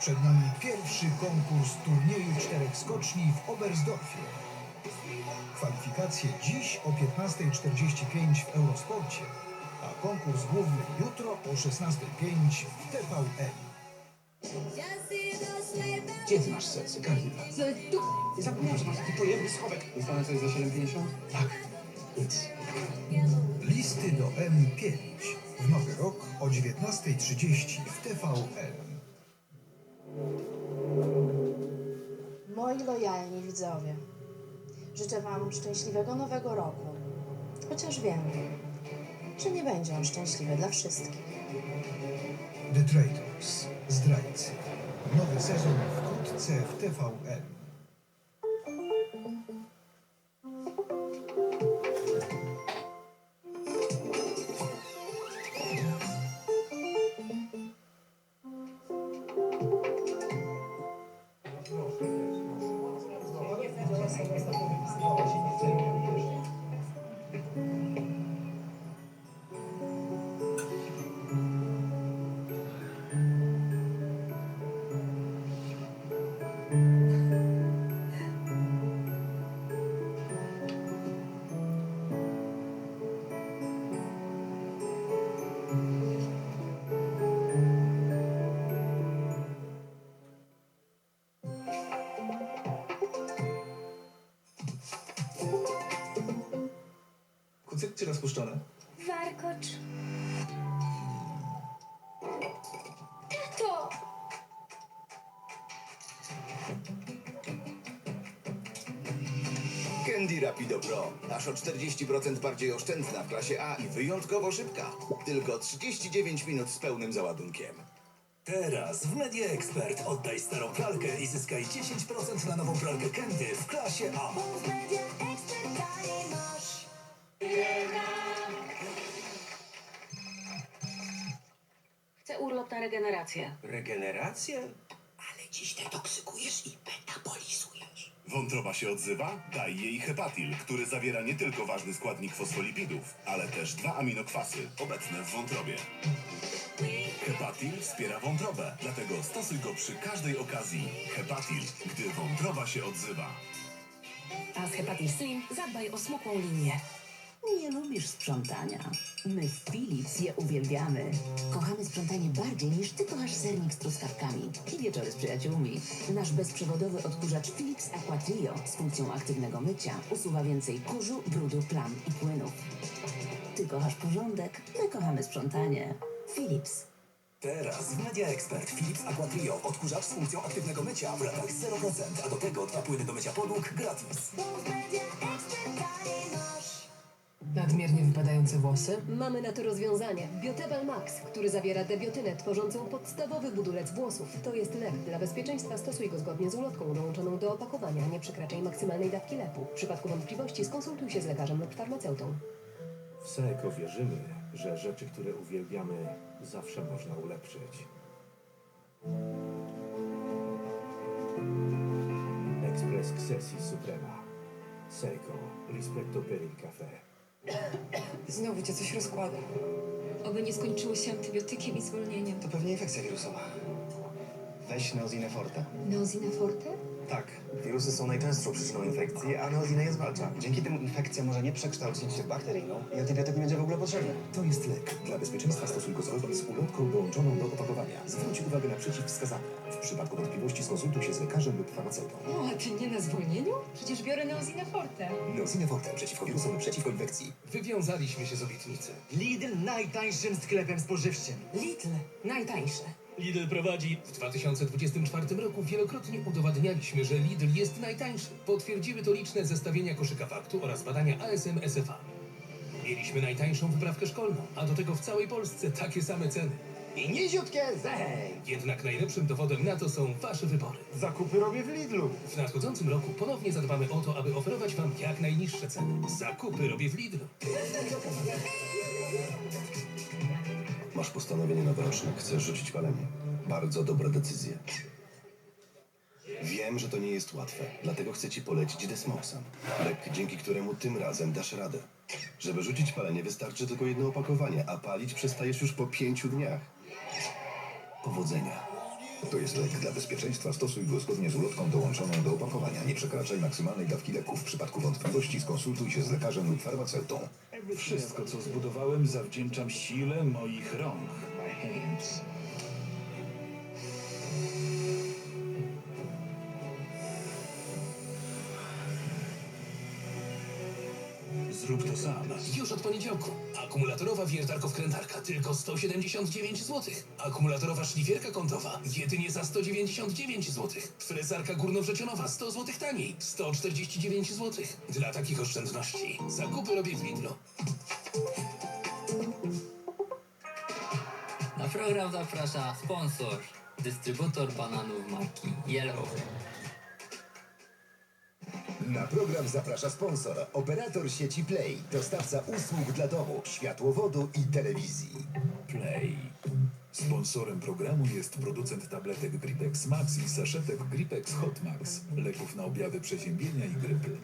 Przed nami pierwszy konkurs turnieju czterech skoczni w Oberstdorfie. Kwalifikacje dziś o 15.45 w Eurosporcie, a konkurs główny jutro o 16.05 w TVN. Gdzie ty masz serce? Kardiwa. Nie zapomniałem, że masz taki pojemny schowek. Dostanę coś za 7,50? Tak. Nic. Listy do M5 w nowy rok o 19.30 w TVN. Moi lojalni widzowie, życzę Wam szczęśliwego nowego roku. Chociaż wiem, że nie będzie on szczęśliwy dla wszystkich. The Traitors. Zdrajcy. Nowy sezon wkrótce w TVN. Czy rozpuszczone? Warkocz. Tato! Candy Rapido Pro. Aż o 40% bardziej oszczędna w klasie A i wyjątkowo szybka. Tylko 39 minut z pełnym załadunkiem. Teraz w Media Expert oddaj starą pralkę i zyskaj 10% na nową pralkę Candy w klasie A. Media Expert dalej masz. Chcę urlop na regenerację. Regenerację? Ale dziś detoksykujesz i metabolizujesz. Wątroba się odzywa? Daj jej Hepatil, który zawiera nie tylko ważny składnik fosfolipidów, ale też dwa aminokwasy obecne w wątrobie. Hepatil wspiera wątrobę, dlatego stosuj go przy każdej okazji. Hepatil, gdy wątroba się odzywa. A z Hepatil Slim zadbaj o smukłą linię. Nie lubisz sprzątania. My w Philips je uwielbiamy. Kochamy sprzątanie bardziej niż ty kochasz sernik z truskawkami i wieczory z przyjaciółmi. Nasz bezprzewodowy odkurzacz Philips Aqua Trio z funkcją aktywnego mycia usuwa więcej kurzu, brudu, plam i płynów. Ty kochasz porządek, my kochamy sprzątanie. Philips. Teraz w Media Expert Philips Aqua Trio odkurzacz z funkcją aktywnego mycia w latach 0%, a do tego dwa płyny do mycia podłóg gratis. Media Expert. Nadmiernie wypadające włosy? Mamy na to rozwiązanie. Biotebal Max, który zawiera debiotynę tworzącą podstawowy budulec włosów. To jest lek. Dla bezpieczeństwa stosuj go zgodnie z ulotką dołączoną do opakowania. Nie przekraczaj maksymalnej dawki leku. W przypadku wątpliwości skonsultuj się z lekarzem lub farmaceutą. W Seiko wierzymy, że rzeczy, które uwielbiamy, zawsze można ulepszyć. Express Xerxes Suprema. Seiko. Rispetto per il caffè. Znowu cię coś rozkłada. Oby nie skończyło się antybiotykiem i zwolnieniem. To pewnie infekcja wirusowa. Weź Neozinę Forte. Neozina Forte? Tak. Wirusy są najczęstszą przyczyną infekcji, a neozina je zwalcza. Dzięki temu infekcja może nie przekształcić się w bakteryjną i antybiotyk nie będzie w ogóle potrzebny. To jest lek. Dla bezpieczeństwa stosuj go zgodnie z ulotką dołączoną do opakowania. Zwróć uwagę na przeciwwskazania. W przypadku wątpliwości skonsultuj się z lekarzem lub farmaceutą. O, a ty nie na zwolnieniu? Przecież biorę Neozina Forte. Neosine Forte przeciwko wirusom i przeciwko infekcji. Wywiązaliśmy się z obietnicy. Lidl najtańszym sklepem spożywczym. Lidl. Najtańsze. Lidl prowadzi. W 2024 roku wielokrotnie udowadnialiśmy, że Lidl jest najtańszy. Potwierdziły to liczne zestawienia koszyka faktu oraz badania ASM SFA. Mieliśmy najtańszą wyprawkę szkolną, a do tego w całej Polsce takie same ceny. I niziutkie zej! Jednak najlepszym dowodem na to są Wasze wybory. Zakupy robię w Lidlu. W nadchodzącym roku ponownie zadbamy o to, aby oferować Wam jak najniższe ceny. Zakupy robię w Lidlu. Masz postanowienie noworoczne. Chcesz rzucić palenie. Bardzo dobra decyzja. Wiem, że to nie jest łatwe, dlatego chcę ci polecić Desmoxan. Lek, dzięki któremu tym razem dasz radę. Żeby rzucić palenie wystarczy tylko jedno opakowanie, a palić przestajesz już po pięciu dniach. Powodzenia. To jest lek dla bezpieczeństwa. Stosuj go zgodnie z ulotką dołączoną do opakowania. Nie przekraczaj maksymalnej dawki leku. W przypadku wątpliwości skonsultuj się z lekarzem lub farmaceutą. Wszystko, co zbudowałem, zawdzięczam sile moich rąk. Zrób to sam. Już od poniedziałku. Akumulatorowa wiertarko-wkrętarka tylko 179 zł. Akumulatorowa szlifierka kątowa jedynie za 199 zł. Frezarka górnowrzecionowa 100 zł taniej. 149 zł. Dla takich oszczędności zakupy robię w Lidlu. Na program zaprasza sponsor, dystrybutor bananów marki Yellow. Na program zaprasza sponsor, operator sieci Play, dostawca usług dla domu, światłowodu i telewizji. Play. Sponsorem programu jest producent tabletek Gripex Max i saszetek Gripex Hot Max, leków na objawy przeziębienia i grypy.